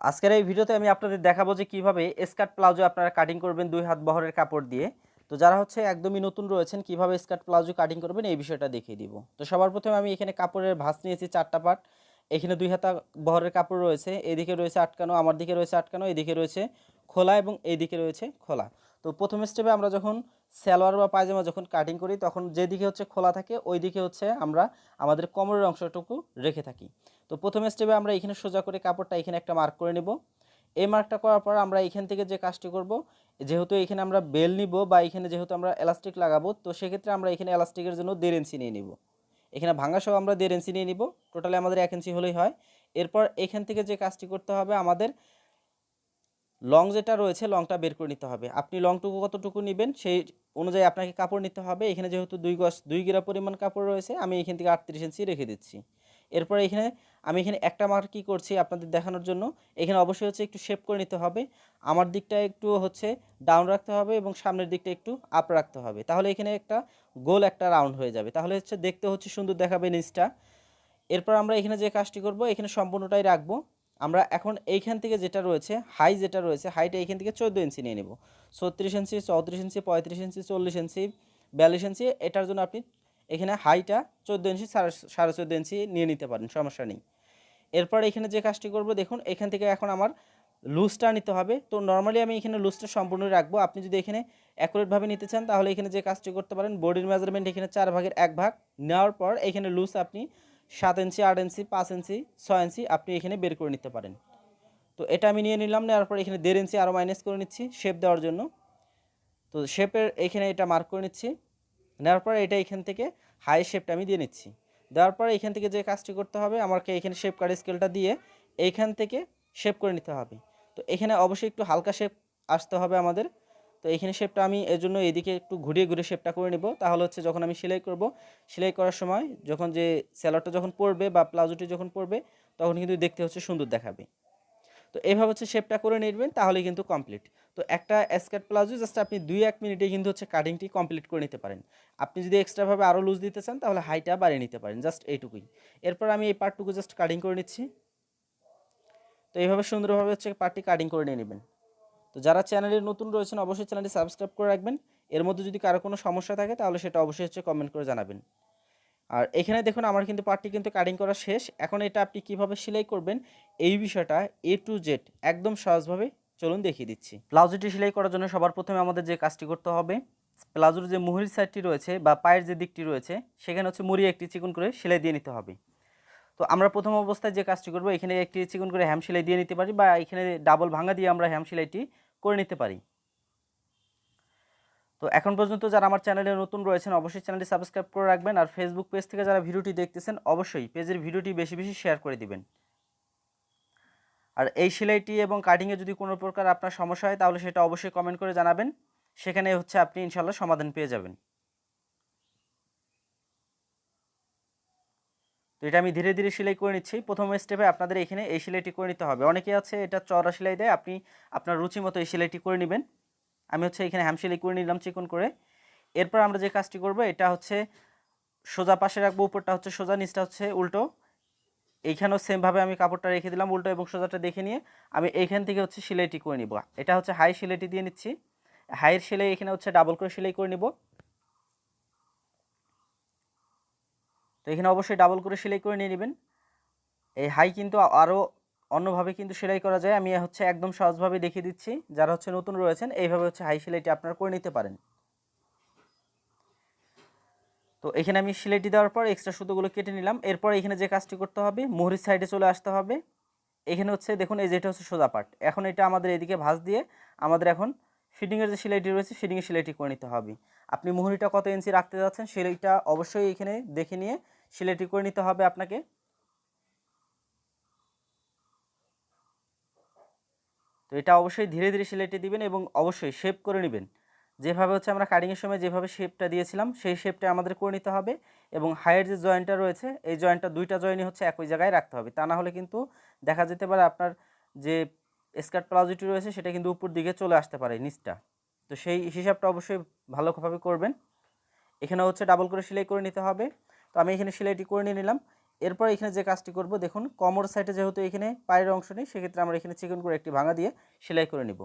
আজকের এই ভিডিওতে আমি আপনাদের দেখাবো যে কীভাবে স্কার্ট প্লাজো আপনারা কাটিং করবেন দুই হাত বহরের কাপড় দিয়ে। তো যারা হচ্ছে একদমই নতুন রয়েছেন, কীভাবে স্কার্ট প্লাজো কাটিং করবেন এই বিষয়টা দেখিয়ে দিব। তো সবার প্রথমে আমি এখানে কাপড়ের ভাঁজ নিয়েছি চারটা পার্ট এখানে দুই হাতা বহরের কাপড় রয়েছে, এদিকে রয়েছে আটকানো, আমার দিকে রয়েছে আটকানো, এদিকে রয়েছে খোলা এবং এইদিকে রয়েছে খোলা। তো প্রথম স্টেপে আমরা যখন সালোয়ার বা পায়জামা যখন কাটিং করি, তখন যেদিকে হচ্ছে খোলা থাকে ওই দিকে হচ্ছে আমরা আমাদের কোমরের অংশটুকু রেখে থাকি। তো প্রথম স্টেপে আমরা এখানে সোজা করে কাপড়টা এখানে একটা মার্ক করে নেব। এই মার্কটা করার পর আমরা এখান থেকে যে কাজটি করব, যেহেতু এখানে আমরা বেল নিব বা এখানে যেহেতু আমরা এলাস্টিক লাগাবো, তো সেক্ষেত্রে আমরা এখানে এলাস্টিকের জন্য দেড় ইঞ্চি নিয়ে নিব। এখানে ভাঙা সহ আমরা দেড় ইঞ্চি নিয়ে নিব টোটালি আমাদের এক ইঞ্চি হলেই হয়। এরপর এখান থেকে যে কাজটি করতে হবে, আমাদের লং যেটা রয়েছে লংটা বের করে নিতে হবে। আপনি লংটুকু কতটুকু নেবেন, সেই অনুযায়ী আপনাকে কাপড় নিতে হবে। এখানে যেহেতু দুই গজ, দুই গিরা পরিমাণ কাপড় রয়েছে, আমি এখান থেকে আটত্রিশ ইঞ্চি রেখে দিচ্ছি। এরপর এখানে আমি এখানে একটা মার্ক কী করছি আপনাদের দেখানোর জন্য। এখানে অবশ্যই হচ্ছে একটু শেপ করে নিতে হবে। আমার দিকটা একটু হচ্ছে ডাউন রাখতে হবে এবং সামনের দিকটা একটু আপ রাখতে হবে। তাহলে এখানে একটা গোল, একটা রাউন্ড হয়ে যাবে। তাহলে হচ্ছে দেখতে হচ্ছে সুন্দর দেখাবে নিচটা। এরপর আমরা এখানে যে কাজটি করব, এখানে সম্পূর্ণটাই রাখব। আমরা এখন এইখান থেকে যেটা রয়েছে হাই যেটা রয়েছে হাইটা এইখান থেকে চোদ্দ ইঞ্চি নিয়ে নেব। ছত্রিশ ইঞ্চি চৌত্রিশ ইঞ্চি পঁয়ত্রিশ ইঞ্চি চল্লিশ ইঞ্চি বিয়াল্লিশ ইঞ্চি এটার জন্য আপনি এখানে হাইটা চোদ্দ ইঞ্চি, সাড়ে সাড়ে ইঞ্চি নিয়ে নিতে পারেন, সমস্যা নেই। এরপর এখানে যে কাজটি করব, দেখুন, এখান থেকে এখন আমার লুজটা নিতে হবে। তো নর্মালি আমি এখানে লুজটা সম্পূর্ণ রাখব। আপনি যদি এখানে অ্যাকুরেটভাবে নিতে চান, তাহলে এখানে যে কাজটি করতে পারেন বডির মেজারমেন্ট এখানে চার ভাগের এক ভাগ নেওয়ার পর এখানে লুজ আপনি সাত ইঞ্চি, আট ইঞ্চি, পাঁচ ইঞ্চি, ছয় ইঞ্চি আপনি এখানে বের করে নিতে পারেন। তো এটা আমি নিয়ে নিলাম, নেওয়ার পর এখানে দেড় ইঞ্চি আরও মাইনাস করে নিচ্ছি শেপ দেওয়ার জন্য। তো শেপের এখানে এটা মার্ক করে নিচ্ছি। নেওয়ার পরে এটা এখান থেকে হাই শেপটা আমি দিয়ে নিচ্ছি। দেওয়ার পরে এখান থেকে যে কাজটি করতে হবে, আমাকে এখানে শেপ কাট স্কেলটা দিয়ে এইখান থেকে শেপ করে নিতে হবে। তো এখানে অবশ্যই একটু হালকা শেপ আসতে হবে আমাদের। তো এখানে শেপটা আমি এর জন্য এদিকে একটু ঘুরিয়ে ঘুরিয়ে শেপটা করে নিব। তাহলে হচ্ছে যখন আমি সেলাই করব, সেলাই করার সময় যখন যে স্যালোয়ারটা যখন পড়বে বা প্লাজোটি যখন পড়বে তখন কিন্তু দেখতে হচ্ছে সুন্দর দেখাবে। তো এইভাবে হচ্ছে শেপটা করে নেবেন তাহলে কিন্তু কমপ্লিট তো একটা স্কার্ট প্লাজো জাস্ট আপনি দুই এক মিনিটে কিন্তু হচ্ছে কাটিংটি কমপ্লিট করে নিতে পারেন। আপনি যদি এক্সট্রাভাবে আরও লুজ দিতে চান, তাহলে হাইটা বাড়িয়ে নিতে পারেন জাস্ট এইটুকুই। এরপর আমি এই পার্টটুকু জাস্ট কাটিং করে নিচ্ছি। তো এইভাবে সুন্দরভাবে হচ্ছে পার্টটি কাটিং করে নিয়ে নেবেন। তো যারা চ্যানেলে নতুন রয়েছেন, অবশ্যই চ্যানেলটি সাবস্ক্রাইব করে রাখবেন। এর মধ্যে যদি কারও কোনো সমস্যা থাকে, তাহলে সেটা অবশ্যই হচ্ছে কমেন্ট করে জানাবেন। আর এখানে দেখুন, আমার কিন্তু পার্টটি কিন্তু কাটিং করা শেষ। এখন এটা আপনি কীভাবে সেলাই করবেন, এই বিষয়টা এ টু জেড একদম সহজভাবে চলুন দেখিয়ে দিচ্ছি। প্লাজোটি সেলাই করার জন্য সবার প্রথমে আমাদের যে কাজটি করতে হবে, প্লাজোর যে মুহুরি সাইডটি রয়েছে বা পায়ের যে দিকটি রয়েছে, সেখানে হচ্ছে মুড়ি একটি চিকন করে সেলাই দিয়ে নিতে হবে। তো আমরা প্রথম অবস্থায় যে কাজটি করব, এখানে একটি চিকন করে হ্যাম সেলাই দিয়ে নিতে পারি বা এখানে ডাবল ভাঙা দিয়ে আমরা হ্যাম সেলাইটি করে নিতে পারি। তো এখন পর্যন্ত যারা আমার চ্যানেলে নতুন রয়েছেন, অবশ্যই চ্যানেলটি সাবস্ক্রাইব করে রাখবেন আর ফেসবুক পেজ থেকে যারা ভিডিওটি দেখতেছেন, অবশ্যই পেজের ভিডিওটি বেশি বেশি শেয়ার করে দিবেন। আর এই সেলাইটি এবং কাটিংয়ে যদি কোনো প্রকার আপনার সমস্যা হয়, তাহলে সেটা অবশ্যই কমেন্ট করে জানাবেন। সেখানে হচ্ছে আপনি ইনশাল্লাহ সমাধান পেয়ে যাবেন। তো এটা আমি ধীরে ধীরে সেলাই করে নিচ্ছি। প্রথম স্টেপে আপনাদের এখানে এই সেলাইটি করে নিতে হবে। অনেকে আছে, এটা চড়া সেলাই দেয়, আপনি আপনার রুচি মতো এই সেলাইটি করে নেবেন। আমি হচ্ছে এখানে হ্যাম সেলাই করে নিলাম চিকন করে। এরপর আমরা যে কাজটি করব, এটা হচ্ছে সোজা পাশে রাখব, উপরটা হচ্ছে সোজা, নিচটা হচ্ছে উল্টো। এইখানেও সেমভাবে আমি কাপড়টা রেখে দিলাম, উল্টো এবং সোজাটা দেখে নিয়ে আমি এইখান থেকে হচ্ছে সেলাইটি করে নিব। এটা হচ্ছে হাই সেলাইটি দিয়ে নিচ্ছি। হাইয়ের সেলাই এখানে হচ্ছে ডাবল করে সেলাই করে নিব। তো এখানে অবশ্যই ডাবল করে সেলাই করে নিয়ে নেবেন। এই হাই কিন্তু আরও অন্যভাবে কিন্তু সেলাই করা যায়। আমি হচ্ছে একদম সহজভাবে দেখিয়ে দিচ্ছি। যারা হচ্ছে নতুন রয়েছেন, এইভাবে হচ্ছে হাই সেলাইটি আপনারা করে নিতে পারেন। তো এখানে আমি সেলাইটি দেওয়ার পর এক্সট্রা সুতোগুলো কেটে নিলাম। এরপর এখানে যে কাজটি করতে হবে, মোহরির সাইডে চলে আসতে হবে। এখানে হচ্ছে, দেখুন, এই যেটা হচ্ছে সোজা পার্ট এখন এটা আমাদের এদিকে ভাঁজ দিয়ে আমাদের এখন ফিটিংয়ের যে সেলাইটি রয়েছে ফিটিংয়ের সেলাইটি করে নিতে হবে। আপনি মুহুরিটা কত ইঞ্চি রাখতে যাচ্ছেন সেলাইটা অবশ্যই এখানে দেখে নিয়ে সেলাইটি করে নিতে হবে আপনাকে। তো এটা অবশ্যই ধীরে ধীরে সেলাইটি দিবেন এবং অবশ্যই শেপ করে নেবেন। যেভাবে হচ্ছে আমরা কাটিংয়ের সময় যেভাবে শেপটা দিয়েছিলাম, সেই শেপটা আমাদের করে নিতে হবে এবং হাইয়ের যে জয়েন্টটা রয়েছে, এই জয়েন্টটা দুইটা জয়েন্টই হচ্ছে একই জায়গায় রাখতে হবে। তা না হলে কিন্তু দেখা যেতে পারে আপনার যে স্কার্ট প্লাজোটি রয়েছে, সেটা কিন্তু উপর দিকে চলে আসতে পারে নিচটা। তো সেই হিসাবটা অবশ্যই ভালোভাবে করবেন। এখানে হচ্ছে ডাবল করে সেলাই করে নিতে হবে। তো আমি এখানে সেলাইটি করে নিয়ে নিলাম। এরপর এখানে যে কাজটি করব, দেখুন কমর সাইডে যেহেতু এখানে পায়ের অংশ নেই, সেক্ষেত্রে আমরা এখানে চিকন করে একটি ভাঙা দিয়ে সেলাই করে নিব।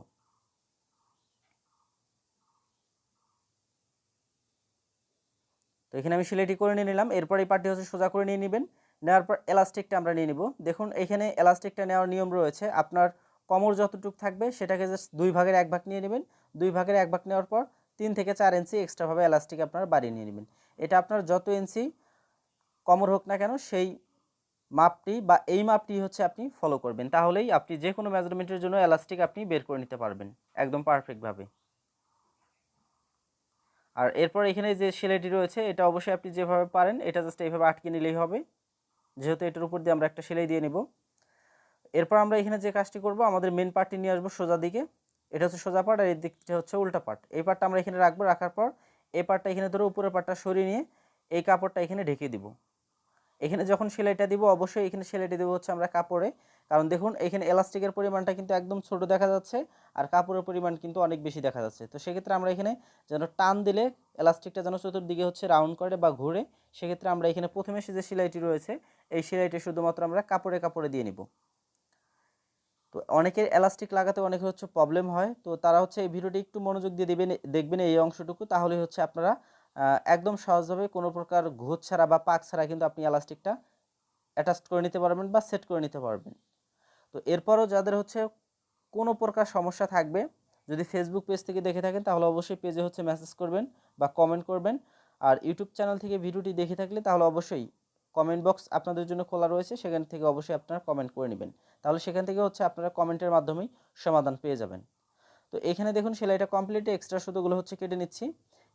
তো এখানে আমি সেলাইটি করে নিয়ে নিলাম। এরপর এই পার্টটি হচ্ছে সোজা করে নিয়ে নেবেন। নেওয়ার পর এলাস্টিকটা আমরা নিয়ে নিব। দেখুন, এখানে এলাস্টিকটা নেওয়ার নিয়ম রয়েছে। আপনার কমর যতটুকু থাকবে সেটাকে জাস্ট দুই ভাগের এক ভাগ নিয়ে নেবেন। দুই ভাগের এক ভাগ নেওয়ার পর তিন থেকে চার ইঞ্চি এক্সট্রাভাবে এলাস্টিক আপনার বাড়িয়ে নিয়ে নেবেন। এটা আপনার যত ইঞ্চি কমর হোক না কেন সেই মাপটি বা এই মাপটি হচ্ছে আপনি ফলো করবেন। তাহলেই আপনি যে কোনো মেজারমেন্টের জন্য এলাস্টিক আপনি বের করে নিতে পারবেন। একদম পারফেক্টভাবে আর এরপর এখানে যে সেলাইটি রয়েছে, এটা অবশ্যই আপনি যেভাবে পারেন, এটা জাস্ট এইভাবে আটকে নিলেই হবে। যেহেতু এটার উপর দিয়ে আমরা একটা সেলাই দিয়ে নিব। এরপর আমরা এখানে যে কাজটি করব, আমাদের মেন পার্টটি নিয়ে আসব সোজা দিকে। এটা হচ্ছে সোজা পার্ট আর এই দিকটা হচ্ছে উল্টা পার্ট এই পার্টটা আমরা এখানে রাখব, রাখার পর এই পার্টটা এখানে ধরে উপরের পার্টটা সরিয়ে নিয়ে এই কাপড়টা এখানে ঢেকে দিব। এখানে যখন সেলাইটা দিব, অবশ্যই এখানে সেলাইটা দেবো হচ্ছে আমরা কাপড়ে। কারণ দেখুন, এখানে এলাস্টিকের পরিমাণটা কিন্তু একদম ছোট দেখা যাচ্ছে আর কাপড়ের পরিমাণ কিন্তু অনেক বেশি দেখা যাচ্ছে। তো সেক্ষেত্রে আমরা এখানে যেন টান দিলে এলাস্টিকটা যেন চতুর্দিকে হচ্ছে রাউন্ড করে বা ঘুরে, সেক্ষেত্রে আমরা এখানে প্রথমে সে যে সেলাইটি রয়েছে, এই সেলাইটি শুধুমাত্র আমরা কাপড়ে কাপড়ে দিয়ে নিব। তো অনেকের এলাস্টিক লাগাতে অনেকের হচ্ছে প্রবলেম হয়। তো তারা হচ্ছে এই ভিডিওটি একটু মনোযোগ দিয়ে দেবেন, দেখবেন এই অংশটুকু, তাহলে হচ্ছে আপনারা একদম সহজভাবে কোনো প্রকার ঘোষ ছাড়া বা পাক ছাড়া কিন্তু আপনি এলাস্টিকটা অ্যাটাচ করে নিতে পারবেন বা সেট করে নিতে পারবেন। তো এরপরও যাদের হচ্ছে কোনো প্রকার সমস্যা থাকবে, যদি ফেসবুক পেজ থেকে দেখে থাকেন, তাহলে অবশ্যই পেজে হচ্ছে মেসেজ করবেন বা কমেন্ট করবেন। আর ইউটিউব চ্যানেল থেকে ভিডিওটি দেখে থাকলে, তাহলে অবশ্যই কমেন্ট বক্স আপনাদের জন্য খোলা রয়েছে, সেখান থেকে অবশ্যই আপনারা কমেন্ট করে নেবেন। তাহলে সেখান থেকে হচ্ছে আপনারা কমেন্টের মাধ্যমেই সমাধান পেয়ে যাবেন। তো এখানে দেখুন, সেলাইটা কমপ্লিট এক্সট্রা সুতোগুলো হচ্ছে কেটে নিচ্ছি।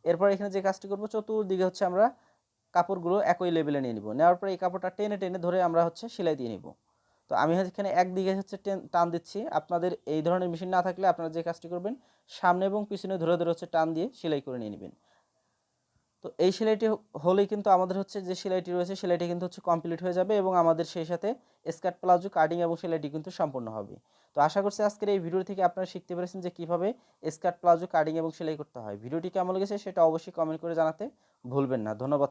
এরপর এখানে যে কাজটি করব, চতুর্দিকে হচ্ছে আমরা কাপড়গুলো একই লেভেলে নিয়ে নিব। নেওয়ার পরে এই কাপড়টা টেনে টেনে ধরে আমরা হচ্ছে সেলাই দিয়ে নিব। তো আমি হচ্ছে এখানে একদিকে হচ্ছে টেন টান দিচ্ছি। আপনাদের এই ধরনের মেশিন না থাকলে আপনারা যে কাজটি করবেন, সামনে এবং পিছনে ধরে ধরে হচ্ছে টান দিয়ে সেলাই করে নিয়ে নেবেন। তো এই সেলাইটি হলেই কিন্তু আমাদের হচ্ছে যে সেলাইটি রয়েছে, সেলাইটি কিন্তু হচ্ছে কমপ্লিট হয়ে যাবে এবং আমাদের সেই সাথে স্কার্ট প্লাজো, কাটিং এবং সেলাইটি কিন্তু সম্পূর্ণ হবে। তো আশা করছি আজকের এই ভিডিও থেকে আপনারা শিখতে পেরেছেন যে কীভাবে স্কার্ট প্লাজো, কাটিং এবং সেলাই করতে হয়। ভিডিওটি কেমন লেগেছে সেটা অবশ্যই কমেন্ট করে জানাতে ভুলবেন না। ধন্যবাদ